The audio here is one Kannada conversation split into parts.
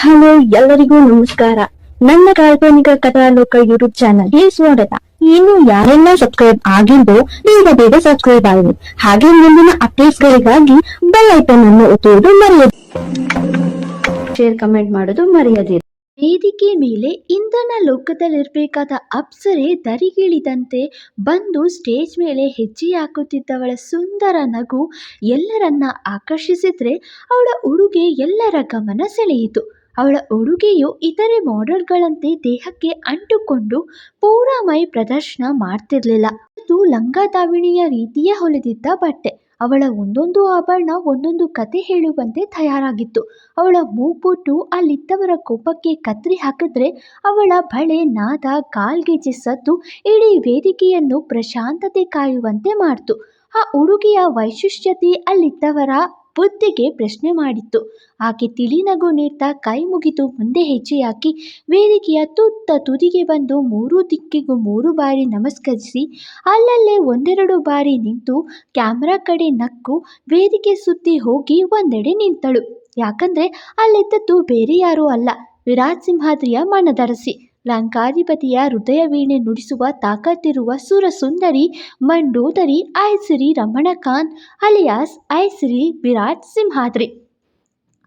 ಹಲೋ, ಎಲ್ಲರಿಗೂ ನಮಸ್ಕಾರ. ನನ್ನ ಕಾಲ್ಪನಿಕ ಕಥಾಲೋಕ ಯೂಟ್ಯೂಬ್ ಚಾನಲ್ಗೆ ಸ್ವಾಗತ. ಇನ್ನು ಯಾರೆಲ್ಲ ಸಬ್ಸ್ಕ್ರೈಬ್ ಆಗಿದ್ದು ಬೇಗ ಬೇಗ ಸಬ್ಸ್ಕ್ರೈಬ್ ಆಗಿದೆ ಹಾಗೆ ಮುಂದಿನ ಅಪ್ಡೇಟ್ಸ್ ಗಳಿಗಾಗಿ ಬೆಲ್ ಐಕನ್ ಅನ್ನು ಒತ್ತುವುದು ಮರೆಯದು ಶೇರ್ ಕಮೆಂಟ್ ಮಾಡೋದು ಮರೆಯದಿರಿ ವೇದಿಕೆ ಮೇಲೆ ಇಂಧನ ಲೋಕದಲ್ಲಿರಬೇಕಾದ ಅಪ್ಸರೆ ದರಿಗಿಳಿದಂತೆ ಬಂದು ಸ್ಟೇಜ್ ಮೇಲೆ ಹೆಜ್ಜೆ ಹಾಕುತ್ತಿದ್ದವಳ ಸುಂದರ ನಗು ಎಲ್ಲರನ್ನ ಆಕರ್ಷಿಸಿದ್ರೆ ಅವಳ ಉಡುಗೆ ಎಲ್ಲರ ಗಮನ ಸೆಳೆಯಿತು. ಅವಳ ಉಡುಗೆಯು ಇತರೆ ಮಾಡೆಲ್ಗಳಂತೆ ದೇಹಕ್ಕೆ ಅಂಟುಕೊಂಡು ಪೂರಾ ಮೈ ಪ್ರದರ್ಶನ ಮಾಡ್ತಿರ್ಲಿಲ್ಲ. ಅದು ಲಂಗ ದಾವಣಿಯ ರೀತಿಯ ಹೊಲಿದಿದ್ದ ಬಟ್ಟೆ, ಅವಳ ಒಂದೊಂದು ಆಭರಣ, ಒಂದೊಂದು ಕತೆ ಹೇಳುವಂತೆ ತಯಾರಾಗಿತ್ತು. ಅವಳ ಮೂಗ್ಬೊಟ್ಟು ಅಲ್ಲಿದ್ದವರ ಕೋಪಕ್ಕೆ ಕತ್ತರಿ ಹಾಕಿದ್ರೆ ಅವಳ ಬಳೆ ನಾದ ಕಾಲ್ಗೆಜ್ಜೆ ಸದ್ದು ಇಡೀ ವೇದಿಕೆಯನ್ನು ಪ್ರಶಾಂತತೆ ಕಾಯುವಂತೆ ಮಾಡ್ತು. ಆ ಉಡುಗೆಯ ವೈಶಿಷ್ಟ್ಯತೆ ಅಲ್ಲಿದ್ದವರ ಬುದ್ಧಿಗೆ ಪ್ರಶ್ನೆ ಮಾಡಿತ್ತು. ಆಕೆ ತಿಳಿ ನಗು ನೀಡ್ತಾ ಕೈ ಮುಗಿದು ಮುಂದೆ ಹೆಜ್ಜೆ ಹಾಕಿ ವೇದಿಕೆಯ ತುತ್ತ ತುದಿಗೆ ಬಂದು ಮೂರು ದಿಕ್ಕಿಗೂ ಮೂರು ಬಾರಿ ನಮಸ್ಕರಿಸಿ, ಅಲ್ಲಲ್ಲೇ ಒಂದೆರಡು ಬಾರಿ ನಿಂತು ಕ್ಯಾಮ್ರಾ ಕಡೆ ನಕ್ಕು ವೇದಿಕೆ ಸುತ್ತಿ ಹೋಗಿ ಒಂದೆಡೆ ನಿಂತಳು. ಯಾಕಂದ್ರೆ ಅಲ್ಲಿದ್ದದ್ದು ಬೇರೆ ಯಾರೂ ಅಲ್ಲ. ವಿರಾಟ್ ಸಿಂಹಾದ್ರಿಯ ಮನದರಸಿ. ಲಂಕಾಧಿಪತಿಯ ಹೃದಯ ವೀಣೆ ನುಡಿಸುವ ತಾಕತ್ತಿರುವ ಸುರಸುಂದರಿ, ಮಂಡೋದರಿ, ಐಸಿರಿ ರಮಣಕಾಂತ್ ಅಲಿಯಾಸ್, ಐಸಿರಿ ವಿರಾಟ್ ಸಿಂಹಾದ್ರಿ.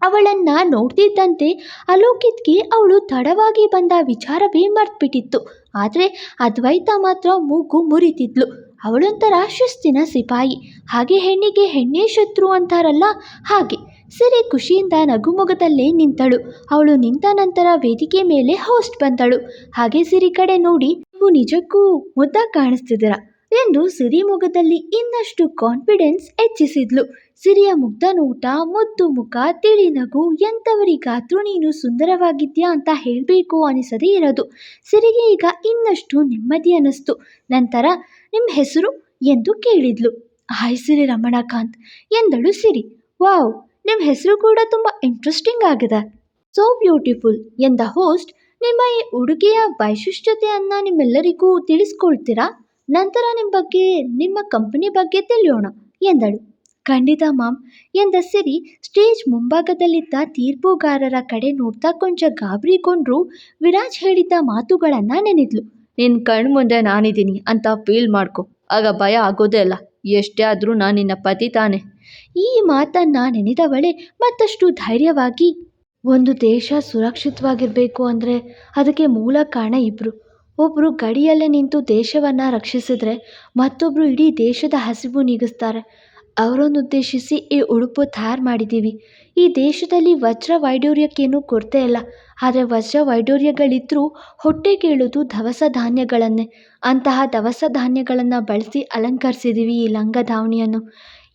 ಅವಳನ್ನ ನೋಡ್ತಿದ್ದಂತೆ ಅಲೋಕಿತ್ಗೆ ಅವಳು ತಡವಾಗಿ ಬಂದ ವಿಚಾರವೇ ಮರ್ತ್ಬಿಟ್ಟಿತ್ತು. ಆದರೆ ಅದ್ವೈತ ಮಾತ್ರ ಮೂಗು ಮುರಿತಿದ್ಲು. ಅವಳೊಂಥರ ಶಿಸ್ತಿನ ಸಿಪಾಯಿ. ಹಾಗೆ ಹೆಣ್ಣಿಗೆ ಹೆಣ್ಣೇ ಶತ್ರು ಅಂತಾರಲ್ಲ ಹಾಗೆ. ಸಿರಿ ಖುಷಿಯಿಂದ ನಗುಮೊಗದಲ್ಲೇ ನಿಂತಳು. ಅವಳು ನಿಂತ ನಂತರ ವೇದಿಕೆ ಮೇಲೆ ಹೋಸ್ಟ್ ಬಂದಳು. ಹಾಗೆ ಸಿರಿ ಕಡೆ ನೋಡಿ ನೀವು ನಿಜಕ್ಕೂ ಮುದ್ದ ಕಾಣಿಸ್ತಿದ್ದೀರಾ ಎಂದು ಸಿರಿ ಮೊಗದಲ್ಲಿ ಇನ್ನಷ್ಟು ಕಾನ್ಫಿಡೆನ್ಸ್ ಹೆಚ್ಚಿಸಿದ್ಲು. ಸಿರಿಯ ಮುಗ್ಧ ನೋಟ ಮುದ್ದು ಮುಖ, ತಿಳಿ ನಗು ಎಂಥವರಿಗಾದ್ರೂ ನೀನು ಸುಂದರವಾಗಿದ್ಯಾ ಅಂತ ಹೇಳಬೇಕು ಅನಿಸದೇ ಇರೋದು. ಸಿರಿಗೆ ಈಗ ಇನ್ನಷ್ಟು ನೆಮ್ಮದಿ ಅನ್ನಿಸ್ತು. ನಂತರ ನಿಮ್ಮ ಹೆಸರು? ಎಂದು ಕೇಳಿದ್ಲು. ಹಾಯ್ ಸಿರಿ ರಮಣಕಾಂತ್ ಎಂದಳು ಸಿರಿ. ವಾವ್ ನಿಮ್ಮ ಹೆಸರು ಕೂಡ ತುಂಬ ಇಂಟ್ರೆಸ್ಟಿಂಗ್ ಆಗಿದೆ. ಸೋ ಬ್ಯೂಟಿಫುಲ್ ಎಂದ ಹೋಸ್ಟ್ ನಿಮ್ಮ ಈ ಉಡುಗೆಯ ವೈಶಿಷ್ಟ್ಯತೆಯನ್ನು ನಿಮ್ಮೆಲ್ಲರಿಗೂ ತಿಳಿಸ್ಕೊಳ್ತೀರಾ? ನಂತರ ನಿಮ್ಮ ಬಗ್ಗೆ, ನಿಮ್ಮ ಕಂಪನಿ ಬಗ್ಗೆ ತಿಳಿಯೋಣ, ಎಂದಳು. ಖಂಡಿತ ಮಾಮ್ ಎಂದ ಸಿರಿ ಸ್ಟೇಜ್ ಮುಂಭಾಗದಲ್ಲಿದ್ದ ತೀರ್ಪುಗಾರರ ಕಡೆ ನೋಡ್ತಾ ಕೊಂಚ ಗಾಬರಿಗೊಂಡ್ರು ವಿರಾಜ್ ಹೇಳಿದ್ದ ಮಾತುಗಳನ್ನು ನೆನೆದ್ಲು. ನಿನ್ನ ಕಣ್ಣು ಮುಂದೆ ನಾನಿದ್ದೀನಿ ಅಂತ ಫೀಲ್ ಮಾಡ್ಕೊ, ಆಗ ಭಯ ಆಗೋದೇ ಇಲ್ಲ. ಎಷ್ಟೇ ಆದರೂ ನಾನು ನಿನ್ನ ಪತಿ ತಾನೆ. ಈ ಮಾತನ್ನು ನೆನೆದವಳೆ ಮತ್ತಷ್ಟು ಧೈರ್ಯವಾಗಿ, ಒಂದು ದೇಶ ಸುರಕ್ಷಿತವಾಗಿರಬೇಕು ಅಂದರೆ ಅದಕ್ಕೆ ಮೂಲ ಕಾರಣ ಇಬ್ಬರು ಒಬ್ಬರು ಗಡಿಯಲ್ಲೇ ನಿಂತು ದೇಶವನ್ನು ರಕ್ಷಿಸಿದ್ರೆ ಮತ್ತೊಬ್ಬರು ಇಡೀ ದೇಶದ ಹಸಿವು ನೀಗಿಸ್ತಾರೆ. ಅವರನ್ನು ಉದ್ದೇಶಿಸಿ ಈ ಉಡುಪು ತಯಾರು ಮಾಡಿದ್ದೀವಿ ಈ ದೇಶದಲ್ಲಿ ವಜ್ರ ವೈಡೂರ್ಯಕ್ಕೇನೂ ಕೊರತೆ ಇಲ್ಲ. ಆದರೆ ವಜ್ರ ವೈಡೂರ್ಯಗಳಿದ್ದರೂ ಹೊಟ್ಟೆ ಕೇಳೋದು ದವಸ ಧಾನ್ಯಗಳನ್ನೇ. ಅಂತಹ ದವಸ ಧಾನ್ಯಗಳನ್ನು ಬಳಸಿ ಅಲಂಕರಿಸಿದ್ದೀವಿ ಈ ಲಂಗ ಧಾವಣಿಯನ್ನು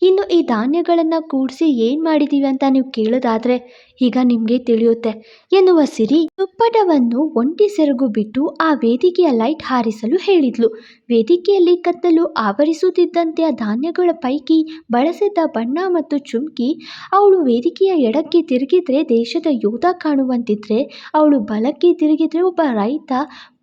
ಇನ್ನು ಈ ಧಾನ್ಯಗಳನ್ನು ಕೂಡಿಸಿ ಏನು ಮಾಡಿದ್ದೀವಿ ಅಂತ ನೀವು ಕೇಳೋದಾದರೆ ಈಗ ನಿಮಗೆ ತಿಳಿಯುತ್ತೆ. ಎನ್ನುವ ಸಿರಿ ತುಪ್ಪಟವನ್ನು ಒಂಟಿ ಸೆರಗು ಬಿಟ್ಟು ಆ ವೇದಿಕೆಯ ಲೈಟ್ ಹಾರಿಸಲು ಹೇಳಿದ್ಲು. ವೇದಿಕೆಯಲ್ಲಿ ಕತ್ತಲು ಆವರಿಸುತ್ತಿದ್ದಂತೆ ಆ ಧಾನ್ಯಗಳ ಪೈಕಿ ಬಳಸಿದ್ದ ಬಣ್ಣ ಮತ್ತು ಚುಮ್ಕಿ ಅವಳು ವೇದಿಕೆಯ ಎಡಕ್ಕೆ ತಿರುಗಿದ್ರೆ ದೇಶದ ಯೋಧ ಕಾಣುವಂತಿದ್ರೆ, ಅವಳು ಬಲಕ್ಕೆ ತಿರುಗಿದ್ರೆ ಒಬ್ಬ ರೈತ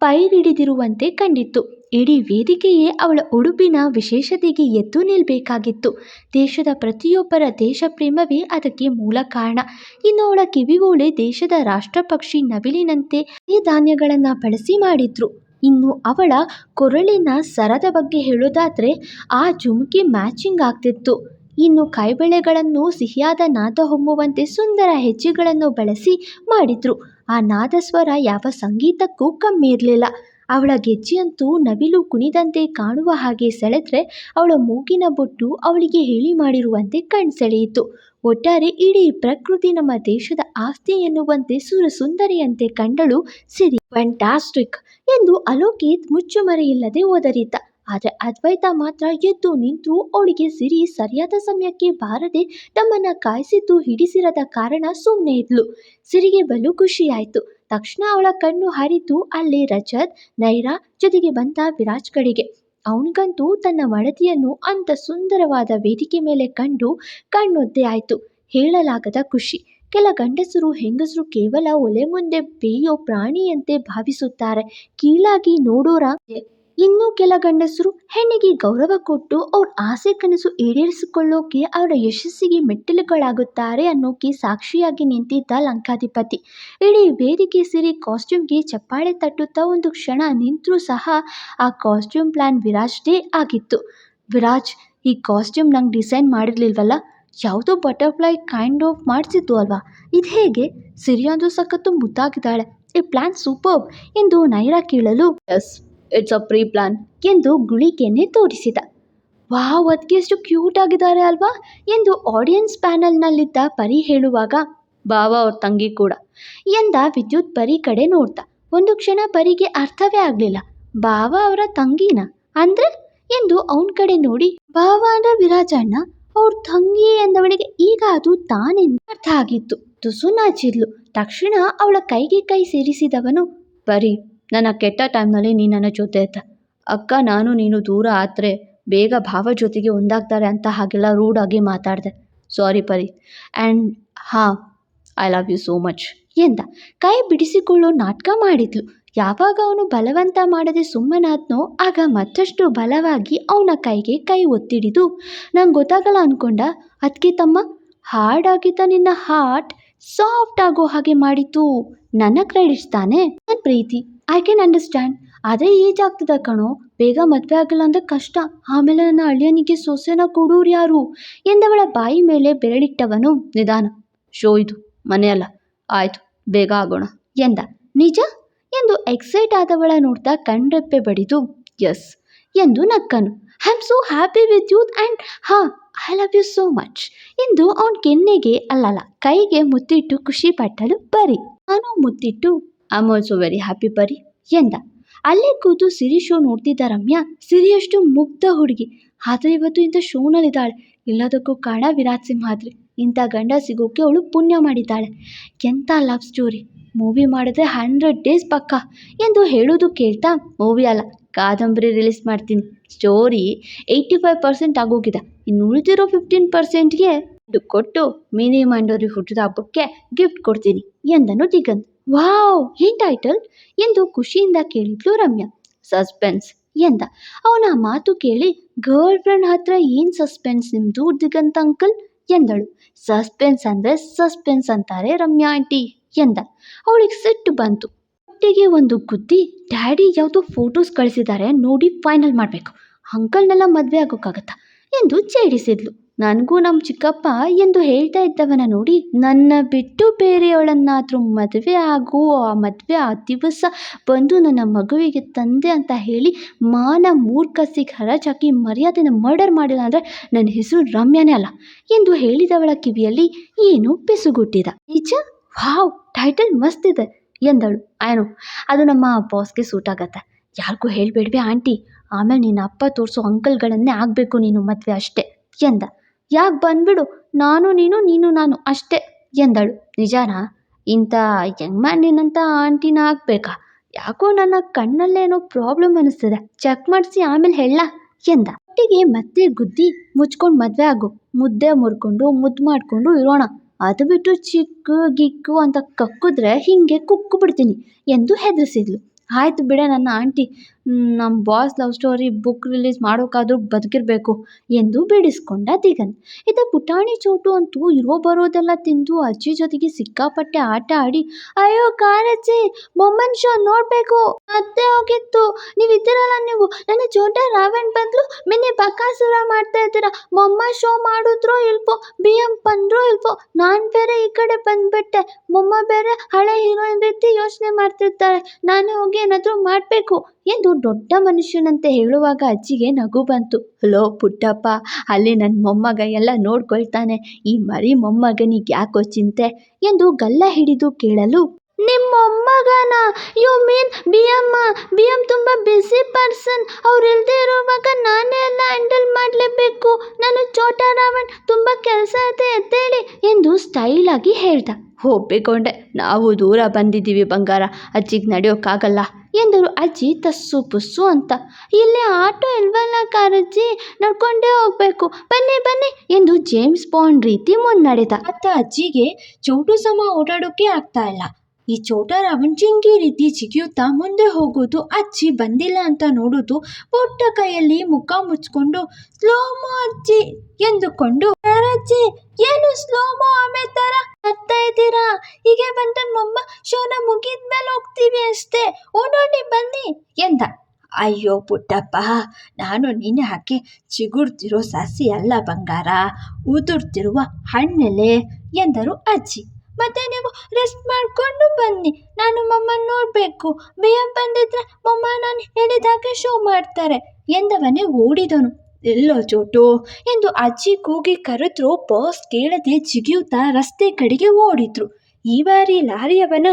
ಪೈರಿಡಿದಿರುವಂತೆ ಕಂಡಿತ್ತು. ಇಡೀ ವೇದಿಕೆಯೇ ಅವಳ ಉಡುಪಿನ ವಿಶೇಷತೆಗೆ ಎದ್ದು ನಿಲ್ಲಬೇಕಾಗಿತ್ತು ದೇಶದ ಪ್ರತಿಯೊಬ್ಬರ ದೇಶ ಪ್ರೇಮವೇ ಅದಕ್ಕೆ ಮೂಲ ಕಾರಣ. ಇನ್ನು ಅವಳ ಕಿವಿಗೋಳೆ ದೇಶದ ರಾಷ್ಟ್ರಪಕ್ಷಿ ನವಿಲಿನಂತೆ ಈ ಧಾನ್ಯಗಳನ್ನು ಬಳಸಿ ಮಾಡಿದ್ರು. ಇನ್ನು ಅವಳ ಕೊರಳಿನ ಸರದ ಬಗ್ಗೆ ಹೇಳೋದಾದರೆ ಆ ಜುಮುಕಿ ಮ್ಯಾಚಿಂಗ್ ಆಗ್ತಿತ್ತು. ಇನ್ನು ಕೈಬಳೆಗಳನ್ನು ಸಿಹಿಯಾದ ನಾದ ಹೊಮ್ಮುವಂತೆ ಸುಂದರ ಹೆಜ್ಜೆಗಳನ್ನು ಬಳಸಿ ಮಾಡಿದ್ರು. ಆ ನಾದಸ್ವರ ಯಾವ ಸಂಗೀತಕ್ಕೂ ಕಮ್ಮಿ ಇರಲಿಲ್ಲ. ಅವಳ ಗೆಜ್ಜೆಯಂತೂ ನವಿಲು ಕುಣಿದಂತೆ ಕಾಣುವ ಹಾಗೆ ಸೆಳೆದ್ರೆ ಅವಳ ಮೂಗಿನ ಬೊಟ್ಟು ಅವಳಿಗೆ ಹೇಳಿ ಮಾಡಿರುವಂತೆ ಕಣ್ಸೆಳೆಯಿತು. ಒಟ್ಟಾರೆ ಇಡೀ ಪ್ರಕೃತಿ ನಮ್ಮ ದೇಶದ ಆಸ್ತಿ ಎನ್ನುವಂತೆ ಸುರಸುಂದರಿಯಂತೆ ಕಂಡಳು ಸಿರಿ. ಫ್ಯಾಂಟಾಸ್ಟಿಕ್ ಎಂದು ಅಲೋಕಿತ್ ಮುಚ್ಚುಮರೆಯಿಲ್ಲದೆ ಓದರಿದ್ದ ಆದರೆ ಅದ್ವೈತ ಮಾತ್ರ ಎದ್ದು ನಿಂತು ಅವಳಿಗೆ ಸಿರಿ ಸರಿಯಾದ ಸಮಯಕ್ಕೆ ಬಾರದೆ ತಮ್ಮನ್ನ ಕಾಯಿಸಿದ್ದು ಹಿಡಿಸಿರದ ಕಾರಣ ಸುಮ್ಮನೆ ಇದ್ಲು. ಸಿರಿಗೆ ಬಲು ಖುಷಿಯಾಯಿತು. ತಕ್ಷಣ ಅವಳ ಕಣ್ಣು ಹರಿತು ಅಲ್ಲಿ ರಜತ್, ನೈರಾ ಜೊತೆಗೆ ಬಂದ ವಿರಾಜ್ ಕಡೆಗೆ. ಅವನಿಗಂತೂ ತನ್ನ ಮಡದಿಯನ್ನು ಅಂತ ಸುಂದರವಾದ ವೇದಿಕೆ ಮೇಲೆ ಕಂಡು ಕಣ್ಣೊದ್ದೆ ಆಯಿತು. ಹೇಳಲಾಗದ ಖುಷಿ. ಕೆಲ ಗಂಡಸರು ಹೆಂಗಸರು ಕೇವಲ ಒಲೆ ಮುಂದೆ ಬೇಯೋ ಪ್ರಾಣಿಯಂತೆ ಭಾವಿಸುತ್ತಾರೆ. ಕೀಳಾಗಿ ನೋಡೋರ ಇನ್ನೂ ಕೆಲ ಗಂಡಸರು ಹೆಣ್ಣಿಗೆ ಗೌರವ ಕೊಟ್ಟು ಅವ್ರ ಆಸೆ ಕನಸು ಈಡೇರಿಸಿಕೊಳ್ಳೋಕೆ ಅವರ ಯಶಸ್ಸಿಗೆ ಮೆಟ್ಟಿಲುಗಳಾಗುತ್ತಾರೆ ಅನ್ನೋಕೆ ಸಾಕ್ಷಿಯಾಗಿ ನಿಂತಿದ್ದ ಲಂಕಾಧಿಪತಿ. ಇಡೀ ವೇದಿಕೆ ಸೇರಿ ಕಾಸ್ಟ್ಯೂಮ್ಗೆ ಚಪ್ಪಾಳೆ ತಟ್ಟುತ್ತಾ ಒಂದು ಕ್ಷಣ ನಿಂತರೂ ಸಹ ಆ ಕಾಸ್ಟ್ಯೂಮ್ ಪ್ಲಾನ್ ವಿರಾಜ್ದೇ ಆಗಿತ್ತು. ವಿರಾಜ್, ಈ ಕಾಸ್ಟ್ಯೂಮ್ ನಂಗೆ ಡಿಸೈನ್ ಮಾಡಿರಲಿಲ್ವಲ್ಲ? ಯಾವುದೋ ಬಟರ್ಫ್ಲೈ ಕೈಂಡ್ ಆಫ್ ಮಾಡಿಸಿದ್ದು ಅಲ್ವಾ? ಇದು ಹೇಗೆ? ಸಿರಿಯಂದು ಸಖತ್ತು ಮುದ್ದಾಗಿದ್ದಾಳೆ. ಈ ಪ್ಲಾನ್ ಸೂಪರ್ ಎಂದು ನೈರಾ ಕೇಳಲು. Yes. It's a pre plan ಎಂದು ಗುಳಿಗೆನೆ ತೋರಿಸಿದ. ವಾವ್ ಅದಕ್ಕೆ ಎಷ್ಟು ಕ್ಯೂಟ್ ಆಗಿದ್ದಾರೆ ಅಲ್ವಾ ಎಂದು ಆಡಿಯನ್ಸ್ ಪ್ಯಾನಲ್ನಲ್ಲಿದ್ದ ಪರಿ ಹೇಳುವಾಗ, ಬಾವ, ಅವ್ರ ತಂಗಿ ಕೂಡ ಎಂದ ವಿದ್ಯುತ್ ಪರಿ ಕಡೆ ನೋಡ್ತಾ ಒಂದು ಕ್ಷಣ ಪರಿಗೆ ಅರ್ಥವೇ ಆಗಲಿಲ್ಲ. ಬಾವ ಅವರ ತಂಗಿನ? ಅಂದ್ರೆ? ಎಂದು ಅವನ ಕಡೆ ನೋಡಿ, ಬಾವ ಅಂದ್ರೆ ವಿರಾಜಣ್ಣ ಅವ್ರ ತಂಗಿ ಎಂದವಳಿಗೆ ಈಗ ಅದು ತಾನೆಂದು ಅರ್ಥ ಆಗಿತ್ತು. ತುಸು ನಾಚಿದ್ಲು. ತಕ್ಷಣ ಅವಳ ಕೈಗೆ ಕೈ ಸೇರಿಸಿದವನು ಬರೀ ನನ್ನ ಕೆಟ್ಟ ಟೈಮ್ನಲ್ಲಿ ನೀನು ನನ್ನ ಜೊತೆ ಇದ್ದ. ಅಕ್ಕ, ನಾನು ನೀನು ದೂರ ಆದರೆ ಬೇಗ ಭಾವ ಜೊತೆಗೆ ಒಂದಾಗ್ತಾರೆ ಅಂತ ಹಾಗೆಲ್ಲ ರೂಡಾಗಿ ಮಾತಾಡಿದೆ. ಸಾರಿ ಪರಿ. ಆ್ಯಂಡ್ ಹಾಂ, I love you so much. ಎಂದ, ಕೈ ಬಿಡಿಸಿಕೊಳ್ಳೋ ನಾಟಕ ಮಾಡಿದ್ಲು. ಯಾವಾಗ ಅವನು ಬಲವಂತ ಮಾಡದೆ ಸುಮ್ಮನಾದ್ನೋ, ಆಗ ಮತ್ತಷ್ಟು ಬಲವಾಗಿ ಅವನ ಕೈಗೆ ಕೈ ಒತ್ತಿಡಿದು, ನಂಗೆ ಗೊತ್ತಾಗಲ್ಲ ಅನ್ಕೊಂಡ ಅದಕ್ಕೆ ತಮ್ಮ ಹಾರ್ಡಾಗಿದ್ದ ನಿನ್ನ ಹಾರ್ಟ್ ಸಾಫ್ಟ್ ಆಗೋ ಹಾಗೆ ಮಾಡಿತು ನನ್ನ ಕ್ರೆಡಿಟ್ಸ್ ತಾನೆ? ನನ್ನ ಪ್ರೀತಿ. ಐ ಕ್ಯಾನ್ ಅಂಡರ್ಸ್ಟ್ಯಾಂಡ್ ಅದೇ ಏಜ್ ಆಗ್ತದ ಕಣೋ. ಬೇಗ ಮದುವೆ ಆಗಿಲ್ಲ ಅಂದ್ರೆ ಕಷ್ಟ. ಆಮೇಲೆ ನನ್ನ ಅಳಿಯನಿಗೆ ಸೊಸೆನ ಕೊಡೋರು ಯಾರು? ಎಂದವಳ ಬಾಯಿ ಮೇಲೆ ಬೆರಳಿಟ್ಟವನು ನಿಧಾನ. ಶೋ ಇದು ಮನೆಯಲ್ಲ ಆಯಿತು, ಬೇಗ ಆಗೋಣ ಎಂದ. ನಿಜ? ಎಂದು ಎಕ್ಸೈಟ್ ಆದವಳ ನೋಡ್ತಾ ಕಣ್ರೆಪ್ಪೆ ಬಡಿದು ಎಸ್ ಎಂದು ನಕ್ಕನು. I am so happy with youth and ಹಾ I love you so much ಎಂದು ಅವನ ಕೆನ್ನೆಗೆ ಅಲ್ಲಲ್ಲ, ಕೈಗೆ ಮುತ್ತಿಟ್ಟು ಖುಷಿ ಪಟ್ಟಳು ಬರಿ. ನಾನು ಮುತ್ತಿಟ್ಟು am also very happy Pari ಎಂದ. ಅಲ್ಲೇ ಕೂತು ಸಿರಿ ಶೋ ನೋಡ್ತಿದ್ದ ರಮ್ಯಾ, ಸಿರಿಯಷ್ಟು ಮುಗ್ಧ ಹುಡುಗಿ. ಆದರೆ ಇವತ್ತು ಇಂಥ ಶೋನಲ್ಲಿದ್ದಾಳೆ. ಎಲ್ಲದಕ್ಕೂ ಕಾರಣ ವಿರಾಟ್ ಸಿಂಹಾದ್ರಿ ಇಂಥ ಗಂಡ ಸಿಗೋಕೆ ಅವಳು ಪುಣ್ಯ ಮಾಡಿದ್ದಾಳೆ. ಎಂಥ ಲವ್ ಸ್ಟೋರಿ. ಮೂವಿ ಮಾಡಿದ್ರೆ ಹಂಡ್ರೆಡ್ ಡೇಸ್ ಪಕ್ಕ ಎಂದು ಹೇಳೋದು ಕೇಳ್ತಾ ಮೂವಿ ಅಲ್ಲ, ಕಾದಂಬರಿ ರಿಲೀಸ್ ಮಾಡ್ತೀನಿ. ಸ್ಟೋರಿ ಏಯ್ಟಿ ಫೈವ್ ಪರ್ಸೆಂಟ್ ಆಗೋಗಿದೆ. ಇನ್ನು ಉಳಿದಿರೋ ಫಿಫ್ಟೀನ್ ಪರ್ಸೆಂಟ್ಗೆ ಕೊಟ್ಟು ಮಿನಿ ಮಂಡೋರಿ ಹುಟ್ಟಿದ ಹಬ್ಬಕ್ಕೆ ಗಿಫ್ಟ್ ಕೊಡ್ತೀನಿ ಎಂದನು ದಿಗಂತ್. ವಾವ್, ಏನ್ ಟೈಟಲ್ ಎಂದು ಖುಷಿಯಿಂದ ಕೇಳಿದ್ಲು ರಮ್ಯಾ. ಸಸ್ಪೆನ್ಸ್ ಎಂದ. ಅವನ ಮಾತು ಕೇಳಿ ಗರ್ಲ್ ಫ್ರೆಂಡ್ ಹತ್ರ ಏನ್ ಸಸ್ಪೆನ್ಸ್ ನಿಮ್ದು ದಿಗಂತ ಅಂಕಲ್ ಎಂದಳು. ಸಸ್ಪೆನ್ಸ್ ಅಂದ್ರೆ ಸಸ್ಪೆನ್ಸ್ ಅಂತಾರೆ ರಮ್ಯಾ ಆಂಟಿ ಎಂದ. ಅವಳಿಗೆ ಸಿಟ್ಟು ಬಂತು. ಒಟ್ಟಿಗೆ ಒಂದು ಗುದ್ದಿ ಡ್ಯಾಡಿ ಯಾವುದೋ ಫೋಟೋಸ್ ಕಳಿಸಿದ್ದಾರೆ, ನೋಡಿ ಫೈನಲ್ ಮಾಡಬೇಕು. ಅಂಕಲ್ನೆಲ್ಲ ಮದುವೆ ಆಗೋಕ್ಕಾಗತ್ತಾ? ಎಂದು ಛೇಡಿಸಿದ್ಲು. ನನಗೂ ನಮ್ಮ ಚಿಕ್ಕಪ್ಪ ಎಂದು ಹೇಳ್ತಾ ಇದ್ದವನ ನೋಡಿ ನನ್ನ ಬಿಟ್ಟು ಬೇರೆಯವಳನ್ನಾದರೂ ಮದುವೆ ಆಗು, ಆ ಮದುವೆ ಆ ದಿವಸ ಬಂದು ನನ್ನ ಮಗುವಿಗೆ ತಂದೆ ಅಂತ ಹೇಳಿ ಮಾನ ಮೂರ್ಖಸಿಗೆ ಹರಾಜಾಕಿ ಮರ್ಯಾದೆನ ಮರ್ಡರ್ ಮಾಡಿಲ್ಲ ಅಂದರೆ ನನ್ನ ಹೆಸರು ರಮ್ಯಾನೇ ಅಲ್ಲ ಎಂದು ಹೇಳಿದವಳ ಕಿವಿಯಲ್ಲಿ ಏನು ಪಿಸುಗುಟ್ಟಿದ ನಿಜ? ವಾವ್ ಟೈಟಲ್ ಮಸ್ತ್ ಇದೆ ಎಂದಳು. ಏನು? ಅದು ನಮ್ಮ ಬಾಸ್ಗೆ ಸೂಟ್ ಆಗತ್ತೆ. ಯಾರಿಗೂ ಹೇಳಬೇಡ್ವೆ ಆಂಟಿ. ಆಮೇಲೆ ನಿನ್ನ ಅಪ್ಪ ತೋರಿಸೋ ಅಂಕಲ್ಗಳನ್ನೇ ಆಗಬೇಕು ನೀನು ಮದುವೆ ಅಷ್ಟೇ ಎಂದ. ಯಾಕೆ ಬಂದ್ಬಿಡು? ನಾನು, ನೀನು ನೀನು, ನಾನು ಅಷ್ಟೇ ಎಂದಳು. ನಿಜಾನಾ? ಇಂಥ ಯಂಗ್ ಮ್ಯಾನ್ ನಿನ್ನಂತ ಆಂಟಿನ ಆಗಬೇಕಾ? ಯಾಕೋ ನನ್ನ ಕಣ್ಣಲ್ಲೇನೋ ಪ್ರಾಬ್ಲಮ್ ಅನಿಸ್ತದೆ. ಚೆಕ್ ಮಾಡಿಸಿ ಆಮೇಲೆ ಹೇಳ ಎಂದ. ಒಟ್ಟಿಗೆ ಮತ್ತೆ ಗುದ್ದಿ ಮುಚ್ಕೊಂಡು ಮದುವೆ ಆಗು. ಮುದ್ದೆ ಮುರ್ಕೊಂಡು ಮುದ್ದು ಮಾಡಿಕೊಂಡು ಇರೋಣ. ಅದು ಬಿಟ್ಟು ಚಿಕ್ಕು ಗಿಕ್ಕು ಅಂತ ಕಕ್ಕಿದ್ರೆ ಹಿಂಗೆ ಕುಕ್ಕು ಬಿಡ್ತೀನಿ ಎಂದು ಹೆದರಿಸಿದ್ಲು. ಆಯ್ತು ಬಿಡೆ ನನ್ನ ಆಂಟಿ. ನಮ್ಮ boss love story book release ಮಾಡೋಕ್ಕಾದ್ರೂ ಬದುಕಿರಬೇಕು ಎಂದು ಬೇಡಿಸ್ಕೊಂಡ ದಿಗಂತ್ ಇದು ಪುಟಾಣಿ ಚೋಟು ಅಂತೂ ಇರೋ ಬರೋದೆಲ್ಲ ತಿಂದು ಅಜ್ಜಿ ಜೊತೆಗೆ ಸಿಕ್ಕಾಪಟ್ಟೆ ಆಟ ಆಡಿ, ಅಯ್ಯೋ ಕಾರಜ್ಜಿ, ಬೊಮ್ಮನ್ ಶೋ ನೋಡಬೇಕು ಮತ್ತೆ ಹೋಗಿತ್ತು ನೀವು ಇದ್ದೀರಲ್ಲ ನೀವು? ನನ್ನ ಚೋಟ ರಾವಣ್ ಬದಲು, ಮಿನಿ ಬಕಾಸುರ ಮಾಡ್ತಾ ಇದ್ದೀರಾ. ಮೊಮ್ಮ ಶೋ ಮಾಡಿದ್ರೋ ಇಲ್ವೋ, ಬಿ ಎಂ ಬಂದ್ರೋ ಇಲ್ವೋ, ನಾನು ಬೇರೆ ಈ ಕಡೆ ಬಂದ್ಬಿಟ್ಟೆ. ಮೊಮ್ಮ ಬೇರೆ ಹಳೆ ಹೀರೋಯಿನ್ ರೀತಿ ಯೋಚನೆ ಮಾಡ್ತಿರ್ತಾರೆ. ನಾನು ಹೋಗಿ ಏನಾದರೂ ಮಾಡಬೇಕು ಎಂದು ದೊಡ್ಡ ಮನುಷ್ಯನಂತೆ ಹೇಳುವಾಗ ಅಜ್ಜಿಗೆ ನಗು ಬಂತು. ಹಲೋ ಪುಟ್ಟಪ್ಪ, ಅಲ್ಲಿ ನನ್ನ ಮೊಮ್ಮಗ ಎಲ್ಲ ನೋಡ್ಕೊಳ್ತಾನೆ. ಈ ಮರಿ ಮೊಮ್ಮಗನಿಗೆ ಯಾಕೋ ಚಿಂತೆ? ಎಂದು ಗಲ್ಲ ಹಿಡಿದು ಕೇಳಲು ನಿಮ್ಮ ಮೊಮ್ಮಗನ you mean B M B M ತುಂಬ ಬ್ಯುಸಿ ಪರ್ಸನ್ ಅವ್ರು ಇಲ್ಲದೆ ಇರುವಾಗ ನಾನೇ ಎಲ್ಲ ಹ್ಯಾಂಡಲ್ ಮಾಡಲೇಬೇಕು. ನಾನು ಚೋಟ ರಾವಣ್ ತುಂಬ ಕೆಲಸ ಇದೆ, ಎದ್ದೇಳಿ ಎಂದು ಸ್ಟೈಲ್ ಆಗಿ ಹೇಳ್ದ. ಒಪ್ಪಿಕೊಂಡೆ. ನಾವು ದೂರ ಬಂದಿದ್ದೀವಿ ಬಂಗಾರ, ಅಜ್ಜಿಗೆ ನಡೆಯೋಕ್ಕಾಗಲ್ಲ ಎಂದರು. ಅಜ್ಜಿ ತಸ್ಸು ಪುಸ್ಸು ಅಂತ. ಇಲ್ಲಿ ಆಟೋ ಇಲ್ವಲ್ಲ ಕಾರಜ್ಜಿ, ನಡ್ಕೊಂಡೇ ಹೋಗ್ಬೇಕು. ಬನ್ನಿ ಬನ್ನಿ ಎಂದು ಜೇಮ್ಸ್ ಬಾಂಡ್ ರೀತಿ ಮುನ್ನಡೆದ. ಅತ್ತ ಅಜ್ಜಿಗೆ ಚೋಟು ಸಮ ಓಡಾಡೋಕೆ ಆಗ್ತಾ ಇಲ್ಲ. ಈ ಚೋಟರಾಮನ್ ಜಿಂಗಿ ರೀತಿ ಜಿಗಿಯುತ್ತಾ ಮುಂದೆ ಹೋಗೋದು ಅಜ್ಜಿ ಬಂದಿಲ್ಲ ಅಂತ ನೋಡೋದು ಪುಟ್ಟ ಕೈಯಲ್ಲಿ ಮುಖ ಮುಚ್ಕೊಂಡು ಸ್ಲೋಮೋ ಅಜ್ಜಿ ಎಂದುಕೊಂಡು ಅಜ್ಜಿ ಏನು ಸ್ಲೋಮೋ? ಆಮೆ ತರ ಬರ್ತಾ ಇದ್ದೀರಾ? ಹೀಗೆ ಬಂದ ಮೊಮ್ಮ, ಶೋನ ಮುಗಿದ್ಮೇಲೆ ಹೋಗ್ತೀವಿ ಅಷ್ಟೇ. ಓಡೋಡಿ ಬನ್ನಿ ಎಂದ. ಅಯ್ಯೋ ಪುಟ್ಟಪ್ಪ, ನಾನು ನೀನೆ ಹಾಕಿ ಚಿಗುರ್ತಿರೋ ಸಸಿ ಅಲ್ಲ ಬಂಗಾರ, ಉದುರ್ತಿರುವ ಹಣ್ಣೆಲೆ ಎಂದರು ಅಜ್ಜಿ. ಮತ್ತೆ ನೀವು ರೆಸ್ಟ್ ಮಾಡಿಕೊಂಡು ಬನ್ನಿ. ನಾನು ಮಮ್ಮನ ನೋಡಬೇಕು. ಬೇಗ ಬಂದಿದ್ರೆ ಮಮ್ಮ ನಾನು ಹೇಳಿದಾಗೆ ಶೋ ಮಾಡ್ತಾರೆ ಎಂದವನೇ ಓಡಿದನು ಎಲ್ಲೋ ಚೋಟು ಎಂದು ಅಜ್ಜಿ ಕೂಗಿ ಕರೆದ್ರು ಬಾಸ್ ಕೇಳದೆ ಜಿಗಿಯುತ್ತಾ ರಸ್ತೆ ಕಡೆಗೆ ಓಡಿದ್ರು. ಈ ಬಾರಿ ಲಾರಿಯವನ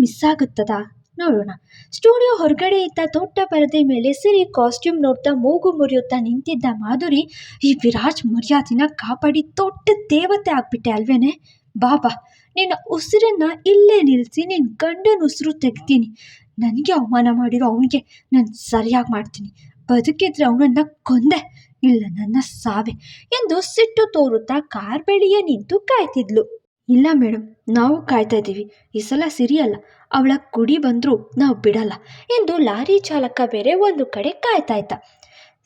ಮಿಸ್ ಆಗುತ್ತದಾ? ನೋಡೋಣ. ಸ್ಟುಡಿಯೋ ಹೊರಗಡೆ ಇದ್ದ ದೊಡ್ಡ ಪರದೆ ಮೇಲೆ ಸಿರಿ ಕಾಸ್ಟ್ಯೂಮ್ ನೋಡ್ತಾ ಮೂಗು ಮುರಿಯುತ್ತಾ ನಿಂತಿದ್ದ ಮಾಧುರಿ, ಈ ವಿರಾಜ್ ಮರ್ಯಾದಿನ ಕಾಪಾಡಿ ದೊಡ್ಡ ದೇವತೆ ಆಗ್ಬಿಟ್ಟೆ ಅಲ್ವೇನೆ? ಬಾಬಾ ನಿನ್ನ ಉಸಿರನ್ನ ಇಲ್ಲೇ ನಿಲ್ಲಿಸಿ ನಿನ್ನ ಗಂಡನ ಉಸಿರು ತೆಗ್ತೀನಿ. ನನಗೆ ಅವಮಾನ ಮಾಡಿರೋ ಅವನಿಗೆ ನಾನು ಸರಿಯಾಗಿ ಮಾಡ್ತೀನಿ. ಬದುಕಿದ್ರೆ ಅವನನ್ನ ಕೊಂದೆ, ಇಲ್ಲ ನನ್ನ ಸಾವೆ ಎಂದು ಸಿಟ್ಟು ತೋರುತ್ತಾ ಕಾರ್ ಬಳಿಯೇ ನಿಂತು ಕಾಯ್ತಿದ್ಲು. ಇಲ್ಲ ಮೇಡಮ್ ನಾವು ಕಾಯ್ತಾ ಇದ್ದೀವಿ. ಈ ಸಲ ಸಿರಿಯಲ್ಲ. ಅವಳ ಕುಡಿ ಬಂದರೂ ನಾವು ಬಿಡಲ್ಲ ಎಂದು ಲಾರಿ ಚಾಲಕ ಬೇರೆ ಒಂದು ಕಡೆ ಕಾಯ್ತಾ ಇದ್ದ.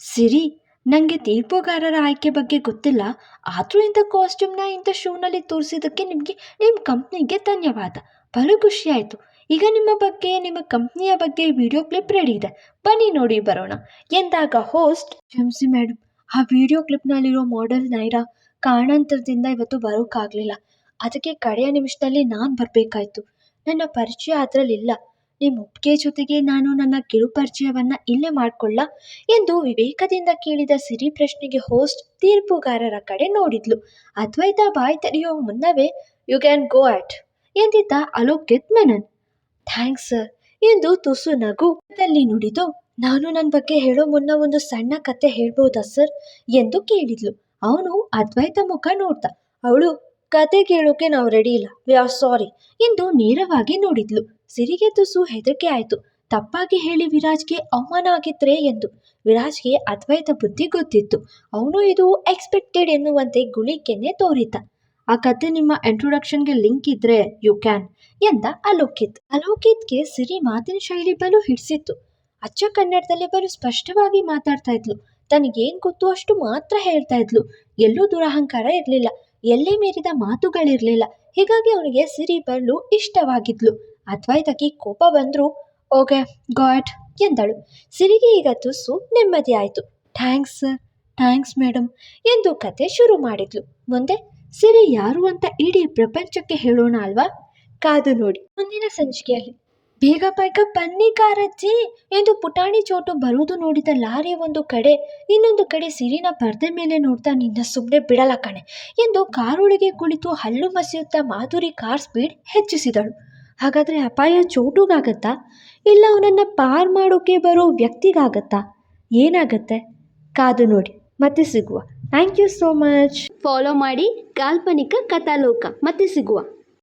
ಸಿರಿ ನನಗೆ ತೀರ್ಪುಗಾರರ ಆಯ್ಕೆ ಬಗ್ಗೆ ಗೊತ್ತಿಲ್ಲ. ಆದರೂ ಇಂಥ ಕಾಸ್ಟ್ಯೂಮ್ನ ಇಂಥ ಶೂನಲ್ಲಿ ತೋರಿಸಿದ್ದಕ್ಕೆ ನಿಮಗೆ ನಿಮ್ಮ ಕಂಪ್ನಿಗೆ ಧನ್ಯವಾದ. ಬಲು ಖುಷಿಯಾಯಿತು. ಈಗ ನಿಮ್ಮ ಬಗ್ಗೆ, ನಿಮ್ಮ ಕಂಪ್ನಿಯ ಬಗ್ಗೆ ವಿಡಿಯೋ ಕ್ಲಿಪ್ ರೆಡಿ ಇದೆ. ಬನ್ನಿ ನೋಡಿ ಬರೋಣ. ಎಂದಾಗ ಹೋಸ್ಟ್ ಕ್ಷಮಿಸಿ ಮೇಡಮ್ ಆ ವಿಡಿಯೋ ಕ್ಲಿಪ್ನಲ್ಲಿರೋ ಮಾಡೆಲ್ ನೈರಾ ಕಾರಣಾಂತರದಿಂದ ಇವತ್ತು ಬರೋಕ್ಕಾಗಲಿಲ್ಲ ಅದಕ್ಕೆ ಕಡೆಯ ನಿಮಿಷದಲ್ಲಿ ನಾನು ಬರಬೇಕಾಯ್ತು. ನನ್ನ ಪರಿಚಯ ಅದರಲ್ಲಿಲ್ಲ. ನಿಮ್ಮ ಒಪ್ಪಿಗೆ ಜೊತೆಗೆ ನಾನು ನನ್ನ ಕಿರು ಪರಿಚಯವನ್ನು ಇಲ್ಲೇ ಮಾಡಿಕೊಳ್ಳ ಎಂದು ವಿವೇಕದಿಂದ ಕೇಳಿದ ಸಿರಿ ಪ್ರಶ್ನೆಗೆ ಹೋಸ್ಟ್ ತೀರ್ಪುಗಾರರ ಕಡೆ ನೋಡಿದ್ಲು. ಅದ್ವೈತ ಬಾಯಿ ತೆರೆಯೋ ಮುನ್ನವೇ ಯು ಕ್ಯಾನ್ ಗೋ ಅಟ್ ಎಂದಿದ್ದ ಅಲೋಕಿತ್ ಮೆನನ್ ಥ್ಯಾಂಕ್ಸ್ ಸರ್ ಎಂದು ತುಸು ನಗುದಲ್ಲಿ ನುಡಿದು, ನಾನು ನನ್ನ ಬಗ್ಗೆ ಹೇಳೋ ಮುನ್ನ ಒಂದು ಸಣ್ಣ ಕತೆ ಹೇಳ್ಬೋದಾ ಸರ್ ಎಂದು ಕೇಳಿದ್ಲು. ಅವನು ಅದ್ವೈತ ಮುಖ ನೋಡ್ದ. ಅವಳು, ಕತೆ ಕೇಳೋಕೆ ನಾವು ರೆಡಿ ಇಲ್ಲ. ವಿ ಆರ್ ಸಾರಿ ಎಂದು ನೇರವಾಗಿ ನೋಡಿದ್ಲು. ಸಿರಿಗೆ ತುಸು ಹೆದರಿಕೆ ಆಯಿತು. ತಪ್ಪಾಗಿ ಹೇಳಿ ವಿರಾಜ್ಗೆ ಅವಮಾನ ಆಗಿದ್ರೆ ಎಂದು. ವಿರಾಜ್ಗೆ ಅದ್ವೈತ ಬುದ್ಧಿ ಗೊತ್ತಿತ್ತು. ಅವನು ಇದು ಎಕ್ಸ್ಪೆಕ್ಟೆಡ್ ಎನ್ನುವಂತೆ ಗುಳಿಕೆನೆ ತೋರಿತ ಆ ಕತೆ ನಿಮ್ಮ ಇಂಟ್ರೊಡಕ್ಷನ್ಗೆ ಲಿಂಕ್ ಇದ್ರೆ ಯು ಕ್ಯಾನ್ ಎಂದ ಅಲೋಕಿತ್. ಅಲೋಕಿತ್ಗೆ ಸಿರಿ ಮಾತಿನ ಶೈಲಿ ಬಲು ಹಿಡಿಸಿತ್ತು. ಅಚ್ಚ ಕನ್ನಡದಲ್ಲಿ ಬಲು ಸ್ಪಷ್ಟವಾಗಿ ಮಾತಾಡ್ತಾ ಇದ್ಲು. ತನಗೇನು ಗೊತ್ತು ಅಷ್ಟು ಮಾತ್ರ ಹೇಳ್ತಾ ಇದ್ಲು. ಎಲ್ಲೂ ದುರಹಂಕಾರ ಇರಲಿಲ್ಲ. ಎಲ್ಲೇ ಮೀರಿದ ಮಾತುಗಳಿರಲಿಲ್ಲ. ಹೀಗಾಗಿ ಅವನಿಗೆ ಸಿರಿ ಬರಲು ಇಷ್ಟವಾಗಿದ್ಲು. ಅದ್ವೈತಕ್ಕೆ ಕೋಪ ಬಂದರೂ, ಓಕೆ, ಗಾಡ್, ಎಂದಳು. ಸಿರಿಗೆ ಈಗ ತುಸು ನೆಮ್ಮದಿ ಆಯಿತು ಥ್ಯಾಂಕ್ಸ್ ಥ್ಯಾಂಕ್ಸ್ ಮೇಡಮ್ ಎಂದು ಕತೆ ಶುರು ಮಾಡಿದ್ಲು. ಮುಂದೆ, ಸಿರಿ ಯಾರು ಅಂತ ಇಡೀ ಪ್ರಪಂಚಕ್ಕೆ ಹೇಳೋಣ ಅಲ್ವಾ? ಕಾದು ನೋಡಿ. ಮುಂದಿನ ಸಂಚಿಕೆಯಲ್ಲಿ. ಬೇಗ ಬೇಗ ಬನ್ನಿ ಕಾರಜ್ಜಿ, ಎಂದು ಪುಟಾಣಿ ಚೋಟು ಬರುವುದು ನೋಡಿದ ಲಾರಿ ಒಂದು ಕಡೆ, ಇನ್ನೊಂದು ಕಡೆ ಸಿರಿನ ಪರ್ದೆ ಮೇಲೆ ನೋಡ್ತಾ ನಿನ್ನ ಸುಮ್ಮನೆ ಬಿಡಲ ಕಣೆ, ಎಂದು ಕಾರೊಳಗೆ ಕುಳಿತು ಹಲ್ಲು ಮಸಿಯುತ್ತಾ ಮಾಧುರಿ ಕಾರ್ ಸ್ಪೀಡ್ ಹೆಚ್ಚಿಸಿದಳು. ಹಾಗಾದರೆ ಅಪಾಯ ಚೋಟುಗಾಗತ್ತಾ? ಇಲ್ಲ ಅವನನ್ನು ಪಾರ್ ಮಾಡೋಕ್ಕೆ ಬರೋ ವ್ಯಕ್ತಿಗಾಗತ್ತಾ? ಏನಾಗತ್ತೆ? ಕಾದು ನೋಡಿ, ಮತ್ತೆ ಸಿಗುವ. Thank you so much follow ಮಾಡಿ ಕಾಲ್ಪನಿಕ ಕಥಾಲೋಕ, ಮತ್ತೆ ಸಿಗುವ.